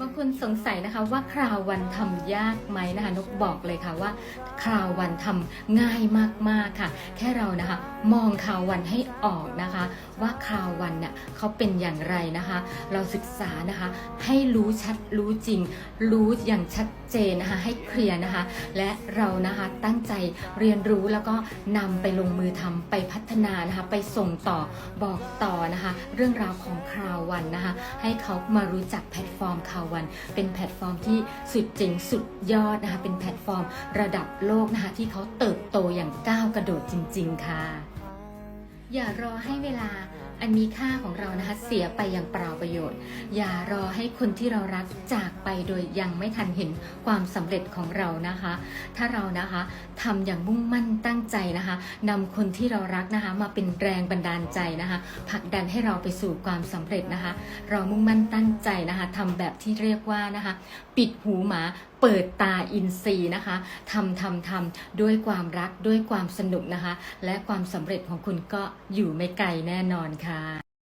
บางคนสงสัยนะคะว่าคราววันทำยากไหมนะคะนกบอกเลยค่ะว่า คราววันทำง่ายมากๆค่ะ แค่เรานะคะ มองคราววันให้ออกนะคะ ว่าคราววันเนี่ยเขาเป็นอย่างไรนะคะ เราศึกษานะคะ ให้รู้ชัดรู้จริง รู้อย่างชัดเจนนะคะ ให้เคลียร์นะคะ และเรานะคะตั้งใจเรียนรู้แล้วก็นำไปลงมือทำไปพัฒนานะคะ ไปส่งต่อบอกต่อนะคะ เรื่องราวของคราววันนะคะ ให้เขามารู้จักแพลตฟอร์มคราววัน เป็นแพลตฟอร์มที่สุดเจ๋งสุดยอดนะคะ เป็นแพลตฟอร์มระดับโลกนะคะ ที่เขาเติบโตอย่างก้าวกระโดดจริง ๆ ค่ะ อย่ารอให้เวลาอันมีค่าของเรานะคะเสียไปอย่างเปล่าประโยชน์ อย่ารอให้คนที่เรารักจากไปโดยยังไม่ทันเห็นความสำเร็จของเรานะคะ ถ้าเรานะคะทำอย่างมุ่งมั่นตั้งใจนะคะนำคนที่เรารักนะคะ มาเป็นแรงบันดาลใจนะคะผลักดันให้เราไปสู่ความสำเร็จนะคะ เรามุ่งมั่นตั้งใจนะคะทำแบบที่เรียกว่านะคะ ปิดหูหมา เปิดตาอินทรีย์นะคะทำทำทำด้วยความรักด้วยความสนุกนะคะ และความสำเร็จของคุณก็อยู่ไม่ไกลแน่นอนค่ะ